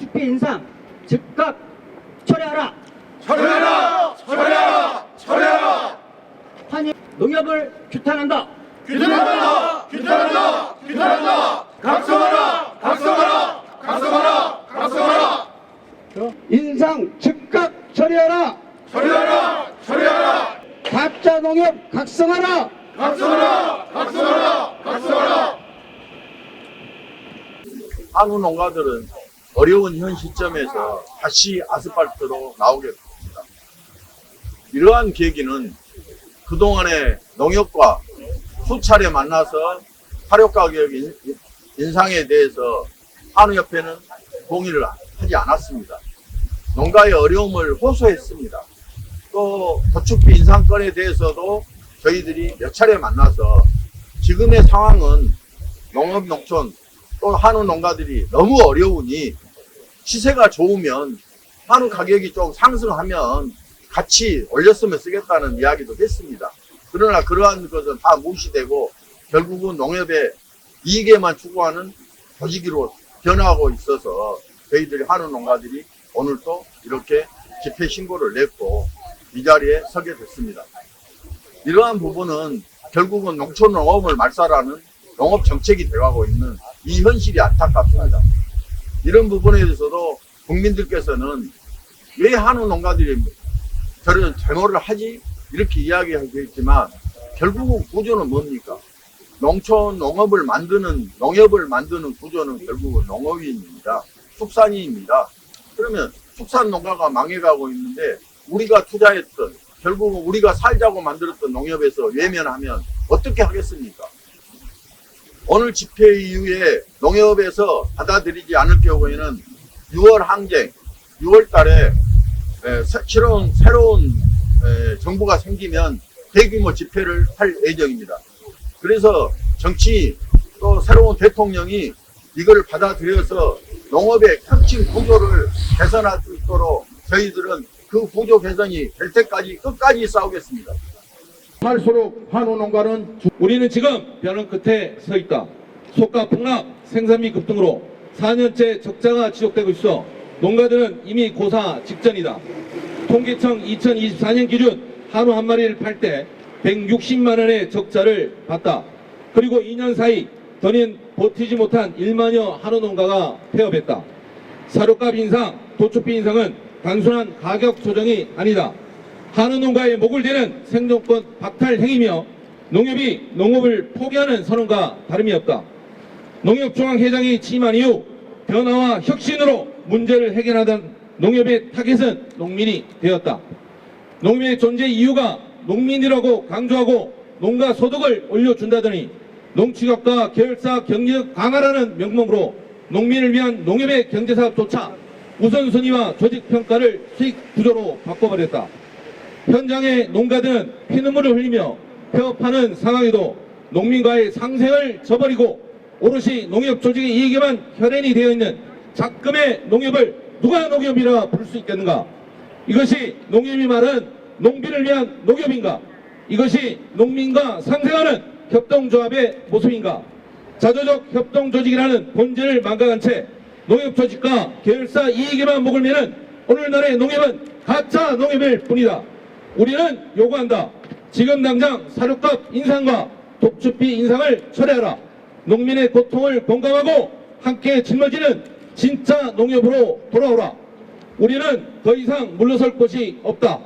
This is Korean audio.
도축비 인상 즉각 철회하라. 철회하라! 철회하라! 철회하라! 한일 농협을 규탄한다. 규탄한다! 규탄한다! 규탄한다! 각성하라! 각성하라! 각성하라! 각성하라! 인상 즉각 처리하라. 철회하라! 철회하라! 가짜 농협 각성하라. 각성하라! 각성하라! 각성하라! 한우 농가들은 어려운 현 시점에서 다시 아스팔트로 나오게 됩니다. 이러한 계기는 그동안에 농협과 수차례 만나서 인- 인상에 대해서 한우협회는 동의를 하지 않았습니다. 농가의 어려움을 호소했습니다. 또 도축비 인상건에 대해서도 저희들이 몇 차례 만나서 지금의 상황은 농업 농촌 또 한우 농가들이 너무 어려우니 시세가 좋으면 한우 가격이 좀 상승하면 같이 올렸으면 쓰겠다는 이야기도 했습니다. 그러나 그러한 것은 다 무시되고 결국은 농협의 이익에만 추구하는 조직으로 변하고 있어서 저희들이 한우 농가들이 오늘 또 이렇게 집회 신고를 냈고 이 자리에 서게 됐습니다. 이러한 부분은 결국은 농촌 농업을 말살하는 농업 정책이 되어가고 있는 이 현실이 안타깝습니다. 이런 부분에 대해서도 국민들께서는 왜 한우 농가들이 저런 데모를 하지? 이렇게 이야기하겠지만 결국은 구조는 뭡니까? 농촌 농업을 만드는 농협을 만드는 구조는 결국은 농업인입니다. 축산인입니다. 그러면 축산 농가가 망해가고 있는데 우리가 투자했던 결국은 우리가 살자고 만들었던 농협에서 외면하면 어떻게 하겠습니까? 오늘 집회 이후에 농협에서 받아들이지 않을 경우에는 6월 항쟁, 6월 달에 에, 새- 새로운, 새로운 에, 정부가 생기면 대규모 집회를 할 예정입니다. 그래서 정치 또 새로운 대통령이 이걸 받아들여서 농업의 혁신 구조를 개선할 수 있도록 저희들은 그 구조 개선이 될 때까지 끝까지 싸우겠습니다. 할수록 한우 농가는 우리는 지금 변화 끝에 서 있다. 속가 폭락, 생산비 급등으로 4년째 적자가 지속되고 있어 농가들은 이미 고사 직전이다. 통계청 2024년 기준 한우 한 마리를 팔 때 160만 원의 적자를 봤다. 그리고 2년 사이 더는 버티지 못한 1만여 한우 농가가 폐업했다. 사료값 인상, 도축비 인상은 단순한 가격 조정이 아니다. 한우 농가의 목을 대는 생존권 박탈 행위며 농협이 농업을 포기하는 선언과 다름이 없다. 농협중앙회장이 취임한 이후 변화와 혁신으로 문제를 해결하던 농협의 타겟은 농민이 되었다. 농민의 존재 이유가 농민이라고 강조하고 농가 소득을 올려준다더니 농취업과 계열사 경력 강화라는 명목으로 농민을 위한 농협의 경제사업조차 우선순위와 조직평가를 수익 구조로 바꿔버렸다. 현장의 농가들은 피눈물을 흘리며 폐업하는 상황에도 농민과의 상생을 저버리고 오롯이 농협 조직의 이익에만 혈연이 되어 있는 작금의 농협을 누가 농협이라 부를 수 있겠는가? 이것이 농협이 말하는 농비를 위한 농협인가? 이것이 농민과 상생하는 협동조합의 모습인가? 자조적 협동조직이라는 본질을 망각한 채 농협 조직과 계열사 이익에만 목을 매는 오늘날의 농협은 가짜 농협일 뿐이다. 우리는 요구한다. 지금 당장 사료값 인상과 독주비 인상을 철회하라. 농민의 고통을 공감하고 함께 짊어지는 진짜 농협으로 돌아오라. 우리는 더 이상 물러설 곳이 없다.